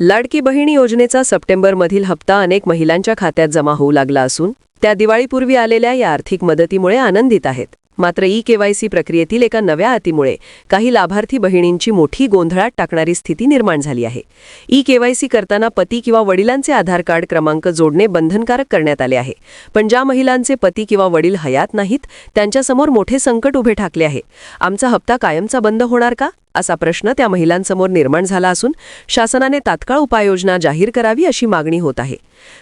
लाडकी बहिणी योजनेचा सप्टेंबरमधील हप्ता अनेक महिलांच्या खात्यात जमा होऊ लागला असून त्या दिवाळीपूर्वी आलेल्या या आर्थिक मदतीमुळे आनंदित आहेत. मात्र ई केवायसी प्रक्रियेतील एका नव्या अतीमुळे काही लाभार्थी बहिणींची मोठी गोंधळात टाकणारी स्थिती निर्माण झाली आहे. ई केवायसी करताना पती किंवा वडिलांचे आधार कार्ड क्रमांक जोडणे बंधनकारक करण्यात आले आहे. पण ज्या महिलांचे पती किंवा वडील हयात नाहीत त्यांच्यासमोर मोठे संकट उभे ठाकले आहे. आमचा हप्ता कायमचा बंद होणार का? असा प्रश्न त्या महिलांसमोर निर्माण झाला असून शासनाने तात्काळ उपाययोजना जाहीर करावी अशी मागणी होत आहे.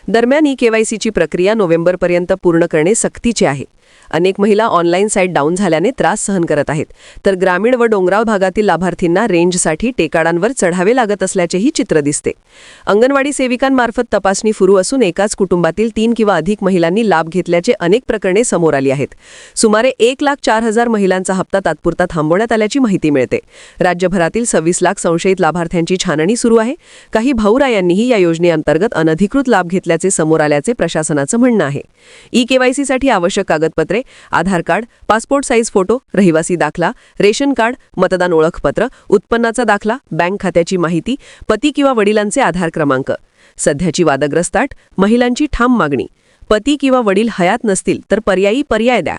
दरम्यान ई केवायसीची प्रक्रिया नोव्हेंबरपर्यंत पूर्ण करणे सक्तीचे आहे. अनेक महिला ऑनलाईन साईट डाऊन झाल्याने त्रास सहन करत आहेत. तर ग्रामीण व डोंगराळ भागातील लाभार्थींना रेंजसाठी टेकाडांवर चढावे लागत असल्याचेही चित्र दिसते. अंगणवाडी सेविकांमार्फत तपासणी सुरू असून एकाच कुटुंबातील तीन किंवा अधिक महिलांनी लाभ घेतल्याचे अनेक प्रकरणे समोर आली आहेत. सुमारे एक लाख चार हजार महिलांचा हप्ता तात्पुरता थांबवण्यात आल्याची माहिती मिळते. राज्यभरातील सव्वीस लाख संशयित लाभार्थ्यांची छाननी सुरू आहे. काही भाऊरा यांनीही या योजनेअंतर्गत अनधिकृत लाभ घेतल्याचे समोर आल्याचे प्रशासनाचं म्हणणं आहे. ई केवायसीसाठी आवश्यक कागदपत्रे Aadhaar card passport size photo रहिवासी दाखला रेशन कार्ड मतदान ओळखपत्र उत्पन्नाचा दाखला बँक खात्याची माहिती पती किंवा वडिलांचे आधार क्रमांक. सध्याची वादग्रस्ताट महिलांची ठाम मागणी. पती किंवा वडील हयात नसतील तर पर्यायी पर्याय द्या.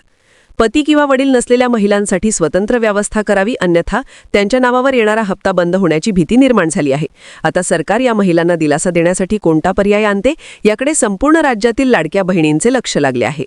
पती किंवा वडील नसलेल्या महिलांसाठी स्वतंत्र व्यवस्था करावी अन्यथा त्यांच्या नावावर येणारा हप्ता बंद होण्याची भीती निर्माण झाली आहे. आता सरकार या महिलांना दिलासा देण्यासाठी कोणता पर्याय आणते याकडे संपूर्ण राज्यातील लाडक्या बहिणींचे लक्ष लागले आहे.